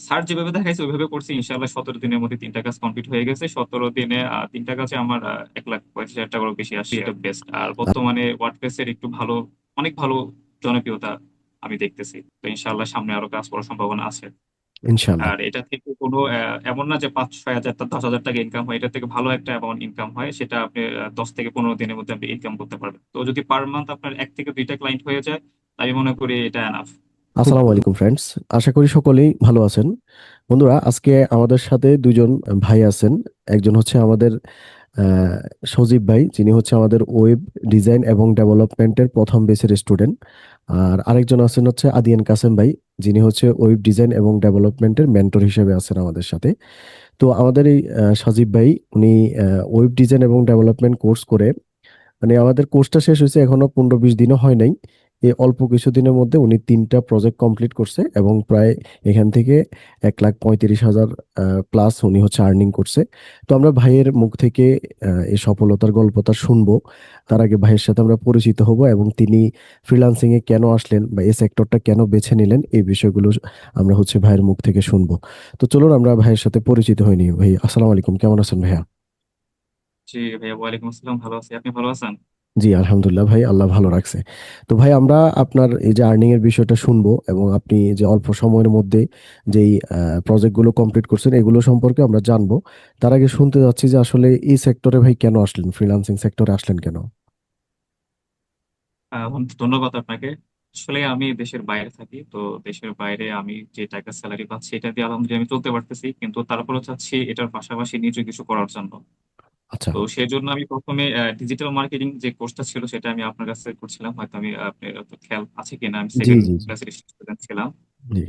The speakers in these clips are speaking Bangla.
স্যার যেভাবে দেখাইছে ওইভাবে করছি। ইনশাল্লাহ সতেরো দিনের মধ্যে তিনটা কাজ কমপ্লিট হয়ে গেছে। সতেরো দিনে তিনটা কাজে আমার এক লাখ পঁয়ত্রিশ হাজার টাকারও বেশি আসছে। এটা বেস্ট আর বর্তমানে ওয়ার্ডপ্রেস এর একটু ভালো অনেক ভালো জনপ্রিয়তা আমি দেখতেছি। তো ইনশাল্লাহ সামনে আরও কাজ করার সম্ভাবনা আছে। আর এটা থেকে কোনো আহ, এমন না যে পাঁচ ছয় হাজার দশ হাজার টাকা ইনকাম হয়। এটা থেকে ভালো একটা অ্যামাউন্ট ইনকাম হয়। সেটা আপনি দশ থেকে পনেরো দিনের মধ্যে আপনি ইনকাম করতে পারবেন। তো যদি পার মান্থ আপনার এক থেকে দুইটা ক্লায়েন্ট হয়ে যায় তাই আমি মনে করি এটা এনাফ আসসালামু আলাইকুম ফ্রেন্ডস আশা করি সকলেই ভালো আছেন। বন্ধুরা, আজকে আমাদের সাথে দুজন ভাই আছেন। একজন হচ্ছে আমাদের সজীব ভাই, যিনি হচ্ছে আমাদের ওয়েব ডিজাইন এবং ডেভেলপমেন্টের প্রথম বেসের স্টুডেন্ট আর আরেকজন আছেন হচ্ছে আদিয়ান কাসেম ভাই, যিনি হচ্ছে ওয়েব ডিজাইন এবং ডেভেলপমেন্টের মেন্টর হিসেবে আছেন আমাদের সাথে। তো আমাদের এই সজীব ভাই, উনি ওয়েব ডিজাইন এবং ডেভেলপমেন্ট কোর্স করে মানে আমাদের কোর্সটা শেষ হয়েছে এখনও পনেরো বিশ দিনও হয় নাই। এই অল্প কিছুদিনের মধ্যে উনি তিনটা প্রজেক্ট কমপ্লিট করছে এবং প্রায় এখান থেকে এক লাখ পঁয়ত্রিশ হাজার প্লাস উনি হচ্ছে আর্নিং করছে। তো আমরা ভাইয়ের মুখ থেকে এই সফলতার গল্পটা শুনব। তার আগে ভাইয়ের সাথে আমরা পরিচিত হব এবং তিনি ফ্রিল্যান্সিং এ কেন আসলেন বা এই সেক্টরটা কেন বেছে নিলেন এই বিষয়গুলো আমরা হচ্ছে ভাইয়ের মুখ থেকে শুনব। তো চলুন আমরা ভাইয়ের সাথে পরিচিত হইনি ভাই, আসসালামু আলাইকুম। কেমন আছেন ভাইয়া? জি ভাইয়া, ওয়ালাইকুম আসসালাম। ভালো আছি। আপনি ভালো আছেন? জি, আলহামদুলিল্লাহ ভাই, আল্লাহ ভালো রাখছে। তো ভাই, আমরা আপনার এই যে আর্নিং এর বিষয়টা শুনব এবং আপনি যে অল্প সময়ের মধ্যে যেই প্রজেক্টগুলো কমপ্লিট করছেন, এগুলো সম্পর্কে আমরা জানব। তার আগে শুনতে যাচ্ছি যে আসলে এই সেক্টরে ভাই কেন আসলেন? ফ্রিল্যান্সিং সেক্টরে আসলেন কেন? ধন্যবাদ আপনাকে। আসলে আমি দেশের বাইরে থাকি, তো দেশের বাইরে আমি যে টাকা স্যালারি পাচ্ছি, এটা দিয়ে আলহামদুলিল্লাহ আমি চলতে পারতেছি, কিন্তু তারপরে চাচ্ছি এটার পাশাপাশি নিজে কিছু করার জন্য। আচ্ছা। তো সেই জন্য আমি প্রথমে ডিজিটাল মার্কেটিং যে কোর্সটা ছিল সেটা আমি আপনার কাছে করছিলাম। হয়তো আমি আপনার খেয়াল আছে কিনা? আমি জি সেকেন্ড জি জি। ক্লাসের স্টুডেন্ট ছিলাম। জি।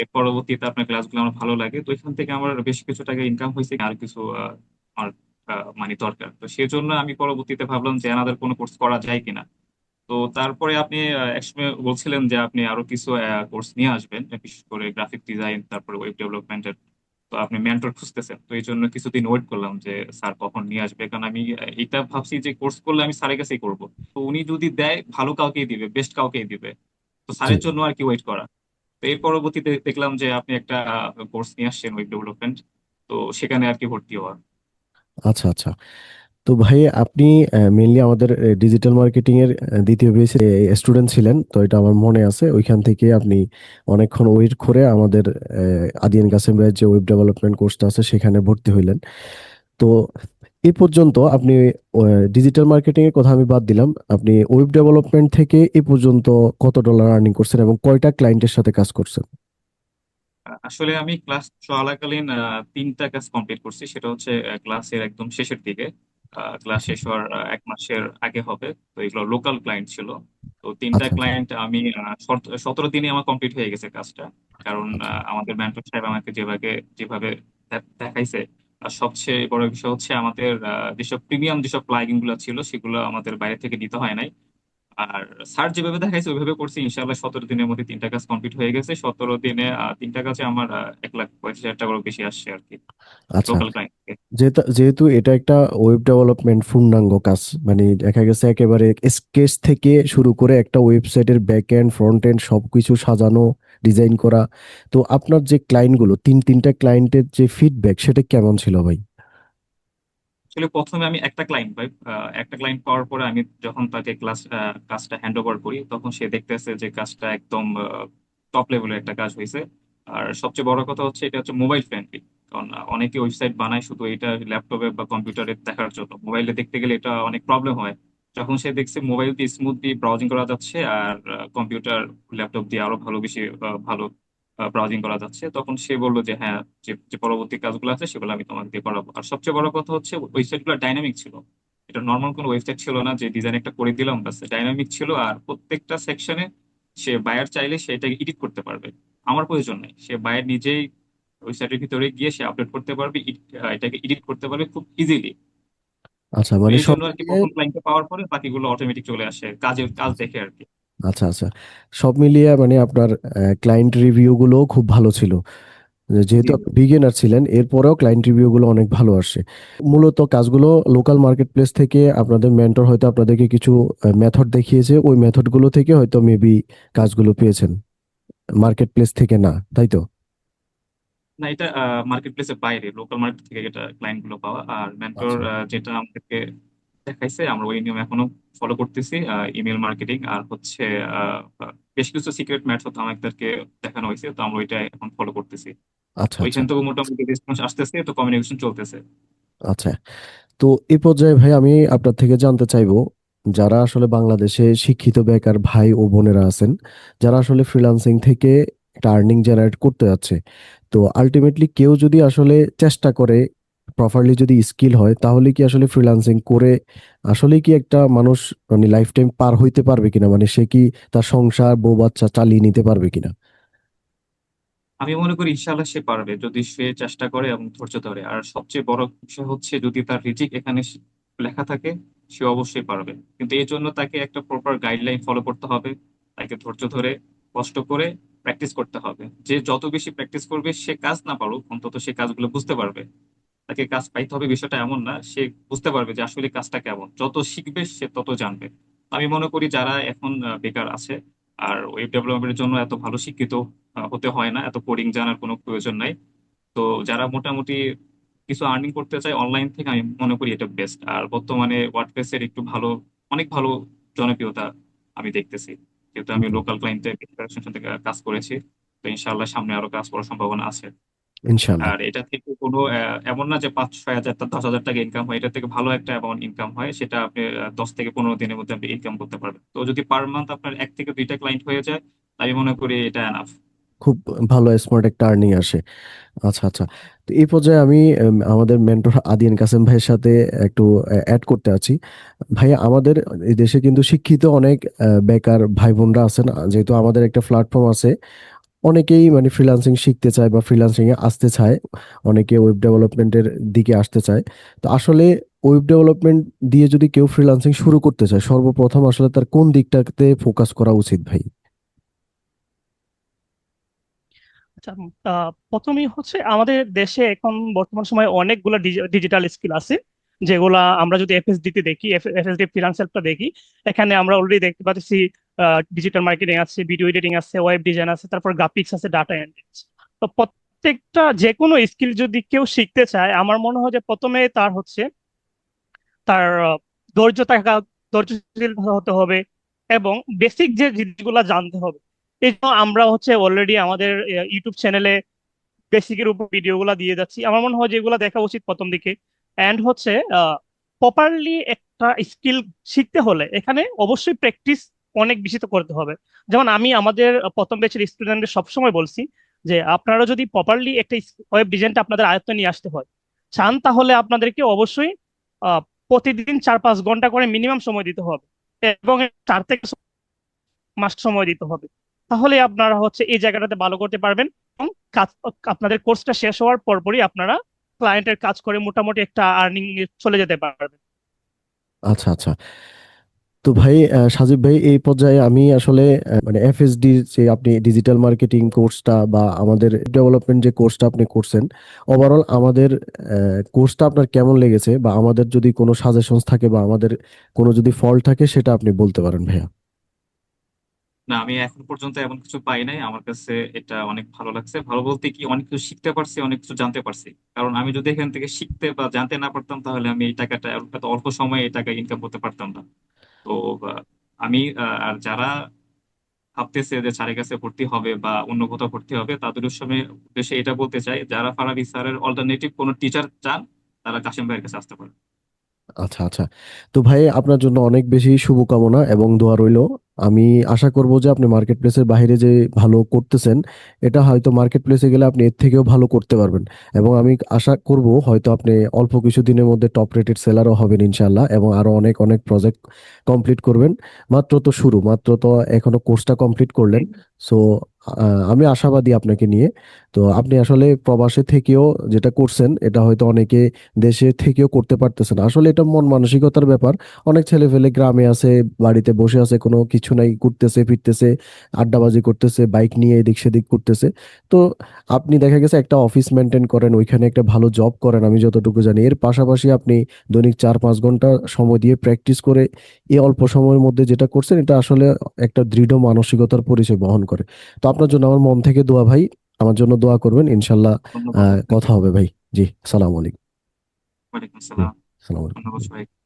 এর পরবর্তীতে আপনার ক্লাসগুলো আমার ভালো লাগে। তো এখান থেকে আমার বেশ কিছু টাকা ইনকাম হয়েছে আর কিছু আমার মানে দরকার। তো সেই জন্য আমি পরবর্তীতে ভাবলাম যে আনাদার কোনো কোর্স করা যায় কিনা? তো তারপরে আপনি একসময় বলছিলেন যে আপনি আরও কিছু কোর্স নিয়ে আসবেন বিশেষ করে গ্রাফিক ডিজাইন তারপরে ওয়েব ডেভেলপমেন্টের তো আপনি মেন্টর খুঁজতেছেন। তো এই জন্য কিছুদিন ওয়েট করলাম যে স্যার কখন নিয়ে আসবে? কারণ আমি এটা ভাবছি যে কোর্স করলে আমি স্যারের কাছেই করব। তো উনি যদি দেয় ভালো কাউকেই দিবে বেস্ট কাউকেই দিবে। তো স্যারের জন্য আর কি ওয়েট করা। তো এর পরবর্তীতে দেখলাম যে আপনি একটা কোর্স নিয়ে আসছেন ওয়েব ডেভেলপমেন্ট তো সেখানে আর কি ভর্তি হওয়ার আচ্ছা আচ্ছা। তো ভাই, আপনি মেনলি আমাদের ডিজিটাল মার্কেটিং এর দ্বিতীয় বেসে স্টুডেন্ট ছিলেন, তো এটা আমার মনে আছে। ওইখান থেকে আপনি অনেকক্ষণ ওয়েট করে আমাদের আদিয়ান কাসেম ভাইয়ের যে ওয়েব ডেভেলপমেন্ট কোর্সটা আছে, সেখানে ভর্তি হইলেন। তো এ পর্যন্ত আপনি ডিজিটাল মার্কেটিং এর কথা আমি বাদ দিলাম। আপনি ওয়েব ডেভেলপমেন্ট থেকে এ পর্যন্ত কত ডলার আর্নিং করছেন এবং কয়টা ক্লায়েন্টের সাথে কাজ করছেন? আসলে আমি ক্লাস চলাকালীন তিনটা কাজ কমপ্লিট করছি। সেটা হচ্ছে ক্লাসের একদম শেষের দিকে। ক্লাস আচ্ছা শেষ হওয়ার এক মাসের আগে হবে। তো এগুলো লোকাল ক্লায়েন্ট ছিল। তো তিনটা আচ্ছা। ক্লায়েন্ট আমি সতেরো দিনে আমার কমপ্লিট হয়ে গেছে কাজটা। কারণ আচ্ছা। আমাদের ম্যান্টর সাহেব আমাকে যেভাবে যেভাবে দেখাইছে আর সবচেয়ে বড় বিষয় হচ্ছে আমাদের যেসব প্রিমিয়াম যেসব প্লাগইনগুলো ছিল সেগুলো আমাদের বাইরে থেকে নিতে হয় নাই। আর স্যার যেভাবে দেখাইছে ওইভাবে করছি। ইনশাল্লাহ সতেরো দিনের মধ্যে তিনটা কাজ কমপ্লিট হয়ে গেছে। সতেরো দিনে তিনটা কাজে আমার এক লাখ পঁয়ত্রিশ হাজার টাকারও বেশি আসছে আর কি। আচ্ছা। লোকাল ক্লায়েন্ট থেকে যেহেতু এটা একটা ওয়েব ডেভেলপমেন্ট পূর্ণাঙ্গ কাজ মানে দেখা গেছে একেবারে স্কেচ থেকে শুরু করে একটা ওয়েবসাইটের ব্যাক এন্ড ফ্রন্ট এন্ড সবকিছু সাজানো ডিজাইন করা। তো আপনার যে ক্লায়েন্টগুলো তিন তিনটা ক্লায়েন্টের যে ফিডব্যাক সেটা কেমন ছিল ভাই? আসলে প্রথমে আমি একটা ক্লায়েন্ট পাই একটা ক্লায়েন্ট পাওয়ার পরে আমি যখন তাকে ক্লাস কাজটা হ্যান্ড ওভার করি, তখন সে দেখতেছে যে কাজটা একদম টপ লেভেলের একটা কাজ হয়েছে আর সবচেয়ে বড় কথা হচ্ছে এটা হচ্ছে মোবাইল ফ্রেন্ডলি কারণ অনেকে ওয়েবসাইট বানায় শুধু এটা ল্যাপটপে বা কম্পিউটারে দেখার জন্য। মোবাইলে দেখতে গেলে এটা অনেক প্রবলেম হয়। যখন সে দেখছে মোবাইল দিয়ে স্মুথলি ব্রাউজিং করা যাচ্ছে আর কম্পিউটার ল্যাপটপ দিয়ে আরও ভালো বেশি ভালো ব্রাউজিং করা যাচ্ছে। তখন সে বলল যে হ্যাঁ যে পরবর্তী কাজগুলো আছে সেগুলো আমি তোমাকে দিয়ে করাবো। আর সবচেয়ে বড় কথা হচ্ছে ওয়েবসাইটগুলো ডাইনামিক ছিল। এটা নর্মাল কোনো ওয়েবসাইট ছিল না যে ডিজাইন একটা করে দিলাম বাস ডাইনামিক ছিল। আর প্রত্যেকটা সেকশনে সে বায়ার চাইলে সে এটাকে এডিট করতে পারবে। আমার প্রয়োজন নেই। সে বায়ার নিজেই ওয়েবসাইটের ভিতরে গিয়ে সে আপলোড করতে পারবে এটাকে এডিট করতে পারবে খুব ইজিলি আচ্ছা মানে সব ক্লায়েন্টকে পাওয়ার পরে বাকিগুলো অটোমেটিক চলে আসে কাজের কাজ দেখে আর কি। আচ্ছা আচ্ছা। সব মিলিয়ে মানে আপনার ক্লায়েন্ট রিভিউ গুলো খুব ভালো ছিল। যেহেতু আপনি বিগিনার ছিলেন এরপরেও ক্লায়েন্ট রিভিউ গুলো অনেক ভালো আসে। মূলত কাজগুলো লোকাল মার্কেট প্লেস থেকে আপনাদের মেন্টর হয়তো আপনাদেরকে কিছু মেথড দেখিয়েছে। ওই মেথডগুলো থেকে হয়তো মেবি কাজগুলো পেয়েছেন। মার্কেট প্লেস থেকে না তাই তো? না এটা মার্কেট প্লেসের বাইরে লোকাল মার্কেট থেকে এটা ক্লায়েন্টগুলো পাওয়া। আর মেন্টর আচ্ছা। যেটা আমাদেরকে দেখাইছে আমরা ওই নিয়ম এখনও ফলো করতেছি ইমেল মার্কেটিং আর হচ্ছে বেশ কিছু সিক্রেট ম্যাথড আমাদেরকে দেখানো হয়েছে তো আমরা ওইটা এখন ফলো করতেছি। আচ্ছা আচ্ছা। ওইখান থেকে মোটামুটি রেসপন্স আসতেছে তো কমিউনিকেশন চলতেছে। আচ্ছা তো এই পর্যায়ে ভাই আমি আপনার থেকে জানতে চাইব যারা আসলে বাংলাদেশে শিক্ষিত বেকার ভাই ও বোনেরা আছেন যারা আসলে ফ্রিল্যান্সিং থেকে একটা আর্নিং জেনারেট করতে যাচ্ছে তো আলটিমেটলি কেউ যদি আসলে চেষ্টা করে প্রপারলি যদি স্কিল হয়, তাহলে কি আসলে ফ্রিল্যান্সিং করে আসলে কি একটা মানুষ মানে লাইফ টাইম পার হইতে পারবে কিনা? মানে সে কি তার সংসার, বউ বাচ্চা চালিয়ে নিতে পারবে কিনা? আমি মনে করি ইনশাআল্লাহ সে পারবে যদি সে চেষ্টা করে এবং ধৈর্য ধরে। আর সবচেয়ে বড় বিষয় হচ্ছে যদি তার রিজিক এখানে লেখা থাকে, সে অবশ্যই পারবে। কিন্তু এর জন্য তাকে একটা প্রপার গাইডলাইন ফলো করতে হবে। তাকে ধৈর্য ধরে, কষ্ট করে প্র্যাকটিস করতে হবে। যে যত বেশি প্র্যাকটিস করবে, সে কাজ না পারুক, অন্তত সে কাজগুলো বুঝতে পারবে। তাকে কাজ পাইতে হবে, বিষয়টা এমন না, সে বুঝতে পারবে যে আসলে কাজটা কেমন। যত শিখবে, সে তত জানবে। আমি মনে করি যারা এখন বেকার আছে আর ওয়েব ডেভেলপমেন্টের জন্য এত ভালো শিক্ষিত হতে হয় না, এত কোডিং জানার কোনো প্রয়োজন নাই। তো যারা মোটামুটি কিছু আর্নিং করতে চায় অনলাইন থেকে আমি মনে করি এটা বেস্ট আর বর্তমানে ওয়ার্ডপ্রেসের একটু ভালো, অনেক ভালো জনপ্রিয়তা আমি দেখতেছি। যেহেতু আমি লোকাল ক্লায়েন্টে থেকে কাজ করেছি, তো ইনশাআল্লাহ সামনে আরও কাজ করার সম্ভাবনা আছে। ইনশাল্লাহ আর এটা থেকে কোনো এমন না যে পাঁচ ছয় হাজার টা- দশ হাজার টাকা ইনকাম হয় এটা থেকে ভালো একটা অ্যামাউন্ট ইনকাম হয় সেটা আপনি দশ থেকে পনেরো দিনের মধ্যে আপনি ইনকাম করতে পারবেন। তো যদি পার মান্থ আপনার এক থেকে দুইটা ক্লায়েন্ট হয়ে যায় আমি মনে করি এটা এনাফ খুব ভালো স্মার্ট একটা আর্নিং আসে। আচ্ছা আচ্ছা। তো এই পর্যায়ে আমি আমাদের মেন্টর আদিয়ান কাসেম ভাইয়ের সাথে একটু অ্যাড করতে আছি। ভাইয়া আমাদের এই দেশে কিন্তু শিক্ষিত অনেক বেকার ভাই বোনরা আছেন যেহেতু আমাদের একটা প্ল্যাটফর্ম আছে অনেকেই মানে ফ্রিল্যান্সিং শিখতে চায় বা ফ্রিল্যান্সিং এ আসতে চায়, অনেকে ওয়েব ডেভেলপমেন্টের দিকে আসতে চায়। তো আসলে ওয়েব ডেভেলপমেন্ট দিয়ে যদি কেউ ফ্রিল্যান্সিং শুরু করতে চায়, সর্বপ্রথম আসলে তার কোন দিকটাতে ফোকাস করা উচিত ভাই? আচ্ছা প্রথমেই হচ্ছে আমাদের দেশে এখন বর্তমান সময়ে অনেকগুলো ডিজিটাল স্কিল আছে। যেগুলা আমরা যদি এফএসডি তে দেখি এফএসডি ফ্রিল্যান্সারটা দেখি, এখানে আমরা অলরেডি দেখতে পাচ্ছি ডিজিটাল মার্কেটিং আছে ভিডিও এডিটিং আছে ওয়েব ডিজাইন আছে, তারপর গ্রাফিক্স আছে ডাটা এন্ট্রি তো প্রত্যেকটা যে কোনো স্কিল যদি কেউ শিখতে চায়, আমার মনে হয় যে প্রথমে তার হচ্ছে তার ধৈর্য থাকা, ধৈর্যশীল হতে হবে এবং বেসিক যে জিনিসগুলো জানতে হবে। এই জন্য আমরা হচ্ছে অলরেডি আমাদের ইউটিউব চ্যানেলে বেসিকের উপর ভিডিওগুলো দিয়ে যাচ্ছি। আমার মনে হয় যে এগুলো দেখা উচিত প্রথম দিকে। অ্যান্ড হচ্ছে প্রপারলি একটা স্কিল শিখতে হলে এখানে অবশ্যই প্র্যাকটিস অনেক বেশি তো করতে হবে। যেমন আমি আমাদের প্রথম ব্যাচের স্টুডেন্টদের সবসময় বলছি যে, আপনারা যদি প্রপারলি একটা ওয়েব ডিজাইনটা আপনাদের আয়ত্তে নিয়ে আসতে হয়, চান তাহলে আপনাদেরকে অবশ্যই প্রতিদিন চার পাঁচ ঘণ্টা করে মিনিমাম সময় দিতে হবে এবং চার থেকে মাস সময় দিতে হবে। তাহলে আপনারা হচ্ছে এই জায়গাটাতে ভালো করতে পারবেন এবং আপনাদের কোর্সটা শেষ হওয়ার পরপরই আপনারা ক্লায়েন্টের কাজ করে মোটামুটি একটা আর্নিং চলে যেতে পারবেন আচ্ছা আচ্ছা। তো ভাই সাজিব ভাই, এই পর্যায়ে আমি আসলে মানে এফএসডি যে আপনি ডিজিটাল মার্কেটিং কোর্সটা বা আমাদের ডেভেলপমেন্ট যে কোর্সটা আপনি করছেন ওভারঅল আমাদের কোর্সটা আপনার কেমন লেগেছে বা আমাদের যদি কোনো সাজেশনস থাকে বা আমাদের কোনো যদি ফল্ট থাকে সেটা আপনি বলতে পারেন ভাইয়া। না, আমি এখন পর্যন্ত এমন কিছু পাই নাই। আমার কাছে এটা অনেক ভালো লাগছে। ভালো বলতে কি, অনেক কিছু শিখতে পারছি, অনেক কিছু জানতে পারছি। কারণ আমি যদি এখান থেকে শিখতে বা জানতে না পারতাম, তাহলে আমি এই টাকাটা এত অল্প সময়ে এই টাকা ইনকাম করতে পারতাম না। তো আমি আর যারা ভাবতেছে যে স্যারের কাছে ভর্তি হবে বা অন্য কোথাও ভর্তি হবে, তাদের উদ্দেশ্যে উদ্দেশ্যে এটা বলতে চাই, যারা ফারাবি স্যারের অল্টারনেটিভ কোনো টিচার চান, তারা কাশিম ভাইয়ের কাছে আসতে পারে আচ্ছা আচ্ছা। তো ভাই, আপনার জন্য অনেক বেশি শুভকামনা এবং দোয়া রইল। আমি আশা করব যে আপনি মার্কেট প্লেসের বাইরে যে ভালো করতেছেন, এটা হয়তো মার্কেট প্লেসে গেলে আপনি এর থেকেও ভালো করতে পারবেন। এবং আমি আশা করব হয়তো আপনি অল্প কিছু দিনের মধ্যে টপ রেটেড সেলারও হবেন ইনশাল্লাহ এবং আরও অনেক অনেক প্রজেক্ট কমপ্লিট করবেন। মাত্র তো শুরু, মাত্র তো এখনও কোর্সটা কমপ্লিট করলেন। সো আমি আশাবাদী আপনাকে নিয়ে। তো আপনি আসলে প্রবাসে থেকেও যেটা করছেন, এটা হয়তো অনেকে দেশে থেকেও করতে পারতেছেন। আসলে এটা মন মানসিকতার ব্যাপার। অনেক ছেলে ফেলে গ্রামে আছে, বাড়িতে বসে আছে, কোনো কিছু নাই, ঘুরতেছে, ফিরতেছে, আড্ডাবাজি করতেছে, বাইক নিয়ে এদিক সেদিক করতেছে তো আপনি দেখা গেছে একটা অফিস মেনটেন করেন, ওইখানে একটা ভালো জব করেন, আমি যতটুকু জানি। এর পাশাপাশি আপনি দৈনিক চার পাঁচ ঘণ্টা সময় দিয়ে প্র্যাকটিস করে এই অল্প সময়ের মধ্যে যেটা করছেন, এটা আসলে একটা দৃঢ় মানসিকতার পরিচয় বহন করে। তো আপনার জন্য আমার মন থেকে দোয়া ভাই। আমার জন্য দোয়া করবেন ইনশাল্লাহ আহ, কথা হবে ভাই। জি সালাম আলাইকুম। আসসালাম। সালাম আলাইকুম।